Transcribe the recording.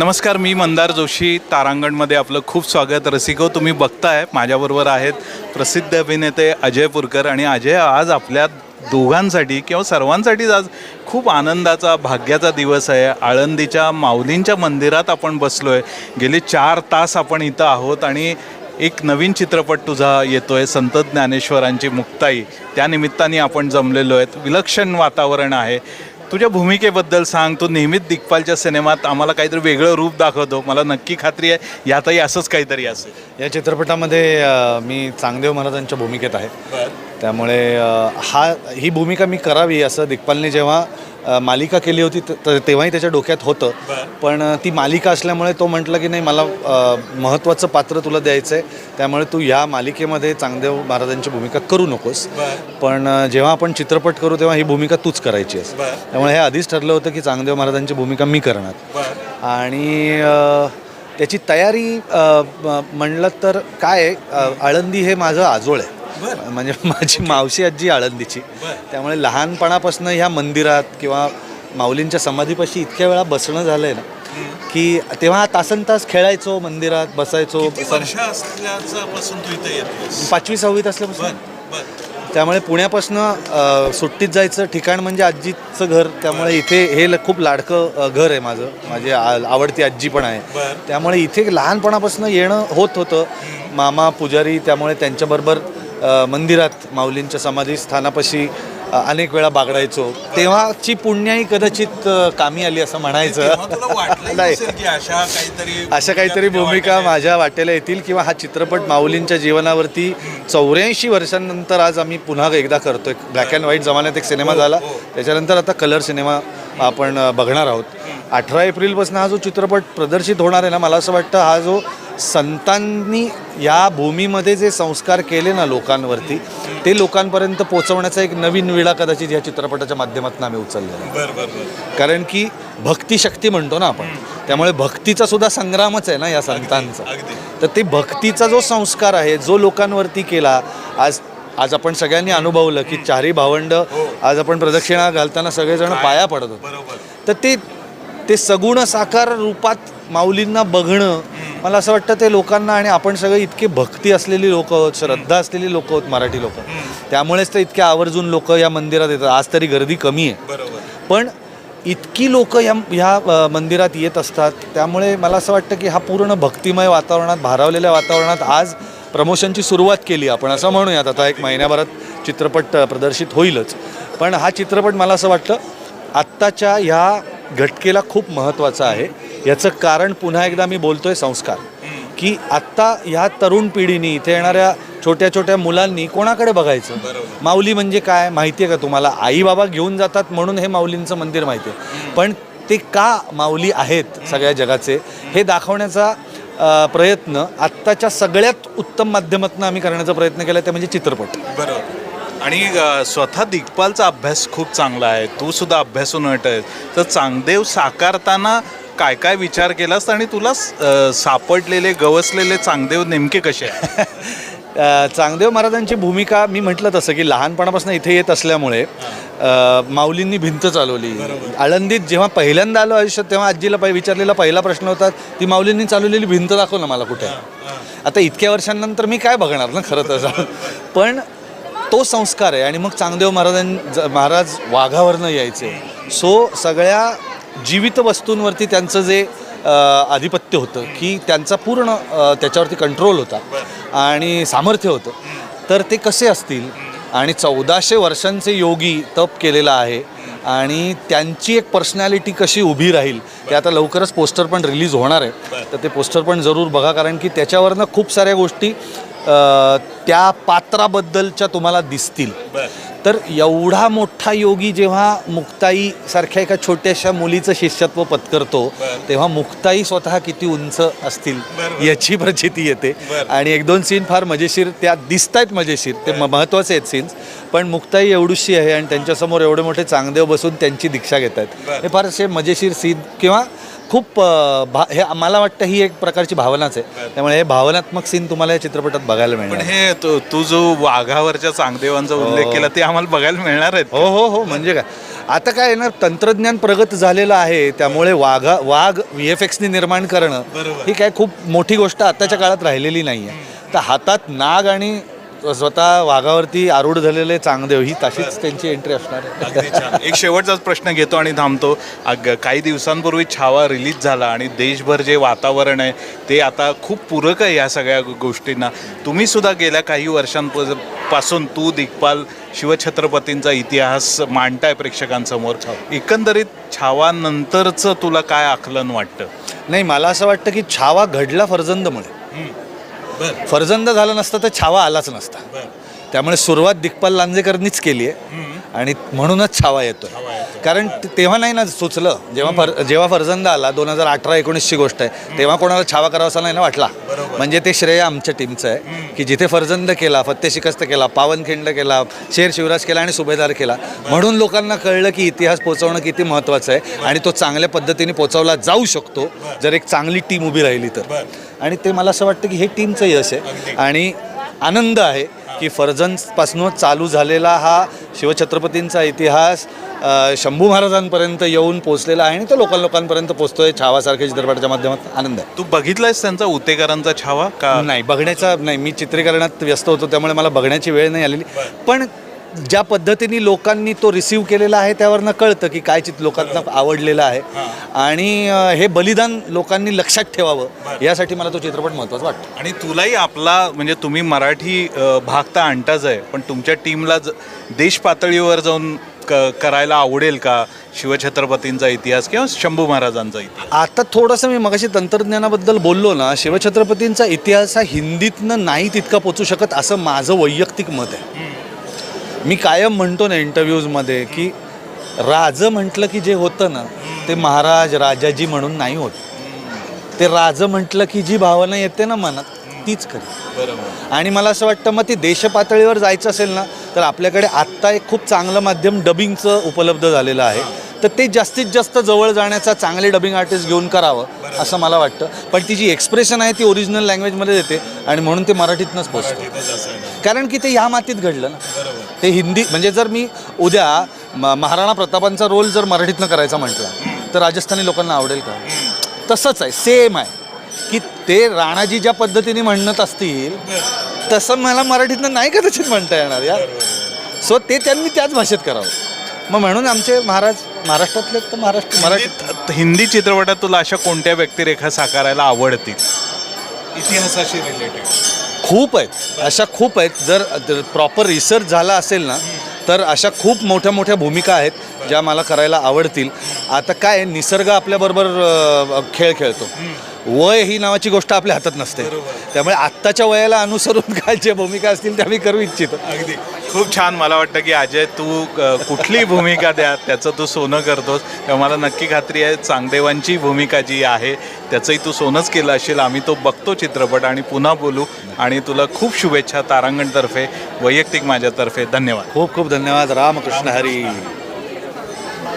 नमस्कार मी मंदार जोशी तारांगणमध्ये आपलं खूप स्वागत. रसिको तुम्ही बघताय माझ्याबरोबर आहेत प्रसिद्ध अभिनेते अजय पुरकर आणि अजय आज आपल्या दोघांसाठी किंवा सर्वांसाठीच आज खूप आनंदाचा भाग्याचा दिवस आहे. आळंदीच्या माऊलींच्या मंदिरात आपण बसलो आहे गेले चार तास आपण इथं आहोत आणि एक नवीन चित्रपट तुझा येतो आहे संत ज्ञानेश्वरांची मुक्ताई. त्या निमित्ताने आपण जमलेलो आहेत. विलक्षण वातावरण आहे. तुझ्या भूमिकेबद्दल सांग. तू नेहमीच दिग्पालच्या सिनेमात आम्हाला काहीतरी वेगळं रूप दाखवतो. मला नक्की खात्री आहे यातही असंच काहीतरी असेल. या चित्रपटामध्ये मी चांगदेव महाराजांच्या भूमिकेत आहे. त्यामुळे हा ही भूमिका मी करावी असं दिग्पालने जेव्हा मालिका केली होती त- त- तेव्हाही त्याच्या डोक्यात होतं. पण ती मालिका असल्यामुळे तो म्हटलं की नाही मला महत्त्वाचं पात्र तुला द्यायचं आहे त्यामुळे तू या मालिकेमध्ये चांगदेव महाराजांची भूमिका करू नकोस. पण जेव्हा आपण चित्रपट करू तेव्हा ही भूमिका तूच करायची आहेस. त्यामुळे हे आधीच ठरलं होतं की चांगदेव महाराजांची भूमिका मी करणार. आणि त्याची तयारी म्हणलं तर काय आळंदी हे माझं आजोळ आहे. म्हणजे माझी मावशी आजी आळंदीची. त्यामुळे लहानपणापासून ह्या मंदिरात किंवा माऊलींच्या समाधीपाशी इतक्या वेळा बसणं झालं आहे ना की तेव्हा तासन तास खेळायचो मंदिरात बसायचो पाचवी सहावीत असल्यापासून. त्यामुळे पुण्यापासनं सुट्टीत जायचं ठिकाण म्हणजे आजीचं घर. त्यामुळे इथे हे खूप लाडकं घर आहे माझं. माझी आवडती आजी पण आहे. त्यामुळे इथे लहानपणापासून येणं होत होतं. मामा पुजारी त्यामुळे त्यांच्याबरोबर मंदिरात माऊलींच्या समाधी स्थानापाशी अनेक वेळा बागडायचो. तेव्हाची पुण्याही कदाचित कामी आली असं म्हणायचं. नाही. अशा काहीतरी अशा काहीतरी भूमिका माझ्या वाटेला येतील किंवा हा चित्रपट माऊलींच्या जीवनावरती चौऱ्याऐंशी वर्षांनंतर आज आम्ही पुन्हा एकदा करतोय. ब्लॅक अँड व्हाईट जमान्यात एक सिनेमा झाला. त्याच्यानंतर आता कलर सिनेमा आपण बघणार आहोत. अठरा एप्रिलपासून हा जो चित्रपट प्रदर्शित होणार आहे ना मला असं वाटतं हा जो संतांनी या भूमीमध्ये जे संस्कार केले ना लोकांवरती ते लोकांपर्यंत पोहोचवण्याचा एक नवीन विडा कदाचित या चित्रपटाच्या माध्यमातून आम्ही उचललेला. कारण की भक्तिशक्ती म्हणतो ना आपण त्यामुळे भक्तीचा सुद्धा संग्रामच आहे ना या संतांचा. तर ते भक्तीचा जो संस्कार आहे जो लोकांवरती केला आज आज आपण सगळ्यांनी अनुभवलं की चारही भावंड आज आपण प्रदक्षिणा घालताना सगळेजण पाया पडत होतो. तर ते ते सगुण साकार रूपात माऊलींना बघणं मला असं वाटतं ते लोकांना आणि आपण सगळे इतके भक्ती असलेली लोक आहोत श्रद्धा असलेली लोक आहोत मराठी लोक. त्यामुळेच तर इतक्या आवर्जून लोक या मंदिरात येतात. आज तरी गर्दी कमी आहे. पण इतकी लोक या ह्या मंदिरात येत असतात. त्यामुळे मला असं वाटतं की हा पूर्ण भक्तिमय वातावरणात भारावलेल्या वातावरणात आज प्रमोशनची सुरुवात केली आपण. असं म्हणूयात. आता एक महिन्याभरात चित्रपट प्रदर्शित होईलच. पण हा चित्रपट मला असं वाटतं आत्ताच्या ह्या घटकेला खूप महत्त्वाचं आहे. याचं कारण पुन्हा एकदा मी बोलतोय संस्कार. की आत्ता ह्या तरुण पिढीने इथे येणाऱ्या छोट्या छोट्या मुलांनी कोणाकडे बघायचं? माऊली म्हणजे काय? माहिती आहे का तुम्हाला? आई बाबा घेऊन जातात म्हणून हे माऊलींचं मंदिर माहिती आहे पण ते का माऊली आहेत सगळ्या जगाचे? हे दाखवण्याचा प्रयत्न आत्ताच्या सगळ्यात उत्तम माध्यमातून आम्ही करण्याचा प्रयत्न केला ते म्हणजे चित्रपट. बरोबर. आणि अ, स्वतः दिग्पालचा अभ्यास खूप चांगला आहे. तू सुद्धा अभ्यासून आहेस. तर चांगदेव साकारताना काय काय विचार केलास? आणि तुला अ, सापडलेले गवसलेले चांगदेव नेमके कसे आहे अ, चांगदेव महाराजांची भूमिका मी म्हटलं तसं की लहानपणापासून इथे येत असल्यामुळे अ, माऊलींनी भिंत चालवली. आळंदीत जेव्हा पहिल्यांदा आलो आयुष्यात तेव्हा आजीला पहि विचारलेला पहिला प्रश्न होता ती माऊलींनी चालवलेली भिंत दाखव ना मला कुठे? आता इतक्या वर्षांनंतर मी काय बघणार ना खरं तर? पण तो संस्कार आहे. आणि मग चांगदेव महाराजां महाराज वाघावरनं यायचे. सो सगळ्या जीवित वस्तूंवरती त्यांचं जे आधिपत्य होतं की त्यांचा पूर्ण त्याच्यावरती कंट्रोल होता. आणि सामर्थ्य होतं. तर ते कसे असतील? आणि चौदाशे वर्षांचे योगी तप केलेला आहे. आणि त्यांची एक पर्सनॅलिटी कशी उभी राहील ते आता लवकरच पोस्टर पण रिलीज होणार आहे. तर ते पोस्टर पण जरूर बघा कारण की त्याच्यावरनं खूप साऱ्या गोष्टी त्या पात्राबद्दलच्या तुम्हाला दिसतील. तर एवढा मोठा योगी जेव्हा मुक्ताई सारख्या एका छोट्याशा मुलीचं शिष्यत्व पत्करतो तेव्हा मुक्ताई स्वतः किती उंच असतील याची प्रचिती येते. आणि एक दोन सीन फार मजेशीर त्या दिसत आहेत मजेशीर ते महत्त्वाचे आहेत सीन्स पण मुक्ताई एवढीशी आहे आणि त्यांच्यासमोर एवढे मोठे चांगदेव बसून त्यांची दीक्षा घेत आहेत हे फार असे मजेशीर सीन किंवा खूप भा हे मला वाटतं ही एक प्रकारची भावनाच आहे. त्यामुळे हे भावनात्मक सीन तुम्हाला या चित्रपटात बघायला पण मिळणार हे तू तू जो वाघावरच्या चांगदेवांचा उल्लेख केला ते आम्हाला बघायला मिळणार आहेत हो हो हो म्हणजे काय? आता काय आहे ना तंत्रज्ञान प्रगत झालेलं आहे त्यामुळे वाघा वाघ व्ही एफ एक्सनी निर्माण करणं ही काय खूप मोठी गोष्ट आताच्या काळात राहिलेली नाही आहे तर हातात नाग आणि स्वतः वाघावरती आरूढ झालेले चांगदेव ही तशीच त्यांची एंट्री असणार. एक शेवटचाच प्रश्न घेतो आणि थांबतो. अग काही दिवसांपूर्वी छावा रिलीज झाला आणि देशभर जे वातावरण आहे ते आता खूप पूरक आहे या सगळ्या गोष्टींना. तुम्ही सुद्धा गेल्या काही वर्षांपासून तू दिग्पाल शिवछत्रपतींचा इतिहास मांडताय प्रेक्षकांसमोर. एकंदरीत छावानंतरचं तुला काय आकलन वाटतं? नाही मला असं वाटतं की छावा घडला फरजंदमुळे. फरजंद झाला नसता तर छावा आलाच नसता. त्यामुळे सुरुवात दिग्पाल लांजेकरनीच केली आहे. आणि म्हणूनच छावा येतोय. कारण तेव्हा नाही ना सुचलं. जेव्हा फर जेव्हा फरजंद आला दोन हजार अठरा एकोणीसची गोष्ट आहे तेव्हा कोणाला छावा करावासा नाही ना वाटला. म्हणजे ते श्रेय आमच्या टीमचं आहे की जिथे फरजंद केला फत्ते शिकस्त केला पावनखिंड केला शेर शिवराज केला आणि सुभेदार केला. म्हणून लोकांना कळलं की इतिहास पोचवणं किती महत्त्वाचं आहे. आणि तो चांगल्या पद्धतीने पोचवला जाऊ शकतो. जर एक चांगली टीम उभी राहिली तर. आणि ते मला असं वाटतं की हे टीमचं यश आहे. आणि आनंद आहे की फर्जन्सपासून चालू झालेला हा शिवछत्रपतींचा इतिहास शंभू महाराजांपर्यंत येऊन पोचलेला आहे आणि तो लोकल लोकांपर्यंत पोचतोय छावासारख्या चित्रपटाच्या माध्यमातून. आनंद आहे. तू बघितलायस त्यांचा उतेकरांचा छावा का? नाही बघण्याचा नाही मी चित्रीकरणात व्यस्त होतो त्यामुळे मला बघण्याची वेळ नाही आलेली. पण ज्या पद्धतीने लोकांनी तो रिसीव केलेला आहे त्यावरनं कळतं की काय चित लोकांना आवडलेलं आहे. आणि अ, हे बलिदान लोकांनी लक्षात ठेवावं यासाठी मला तो चित्रपट महत्त्वाचा वाटतो. आणि तुलाही आपला म्हणजे तुम्ही मराठी अ, भाग तर आणताच आहे पण तुमच्या टीमला ज- देश पातळीवर जाऊन क करायला आवडेल का? शिवछत्रपतींचा इतिहास किंवा शंभू महाराजांचा इतिहास? आता थोडंसं मी मगाशी तंत्रज्ञानाबद्दल बोललो ना शिवछत्रपतींचा इतिहास हा हिंदीतनं नाही तितका पोचू शकत असं माझं वैयक्तिक मत आहे. मी कायम म्हणतो ना इंटरव्ह्यूजमध्ये की राज म्हटलं की जे होतं ना ते महाराज राजाजी म्हणून नाही होत. ते राज म्हटलं की जी भावना येते ना मनात तीच खरी. बरोबर. आणि मला असं वाटतं मग ती देशपातळीवर जायचं असेल ना तर आपल्याकडे आत्ता एक खूप चांगलं माध्यम डबिंगचं उपलब्ध झालेलं आहे. तर ते जास्तीत जास्त जवळ जाण्याचा चांगले डबिंग आर्टिस्ट घेऊन करावं असं मला वाटतं. पण ती जी एक्सप्रेशन आहे ती ओरिजिनल लँग्वेजमध्ये येते आणि म्हणून ते मराठीतनंच पोचतं. कारण की ते या मातीत घडलं ना. ते हिंदी म्हणजे जर मी उद्या म- महाराणा प्रतापांचा रोल जर मराठीतनं करायचा म्हटला तर राजस्थानी लोकांना आवडेल का? तसंच आहे सेम आहे की ते राणाजी ज्या पद्धतीने म्हणत असतील तसं मला मराठीतनं नाही कदाचित म्हणता येणार या सो ते त्यांनी त्याच भाषेत करावं. मग म्हणून आमचे महाराज महाराष्ट्रातले तर महाराष्ट्र मराठी. हिंदीत- हिंदी चित्रपटात तुला अशा कोणत्या व्यक्तिरेखा साकारायला आवडतील? इतिहासाशी रिलेटेड खूप आहेत. अशा खूप आहेत. जर प्रॉपर रिसर्च झाला असेल ना तर अशा खूप मोठ्या मोठ्या भूमिका आहेत ज्या मला करायला आवडतील. आता काय आहे, निसर्ग आपल्याबरोबर खेळ खेळतो. वय ही नावाची गोष्ट आपल्या हातात नसते. त्यामुळे आत्ताच्या वयाला अनुसरून काय ज्या भूमिका असतील त्या मी करू इच्छितो. अगदी. खूप छान मला वाटतं की अजय तू कुठली भूमिका द्या त्याचं तू सोनं करतोस. तेव्हा मला नक्की खात्री आहे चांगदेवांची भूमिका जी आहे त्याचंही तू सोनंच केलं असेल. आम्ही तो बघतो चित्रपट आणि पुन्हा बोलू. आणि तुला खूप शुभेच्छा तारांगणतर्फे वैयक्तिक माझ्यातर्फे. धन्यवाद. खूप खूप धन्यवाद. रामकृष्ण हरी.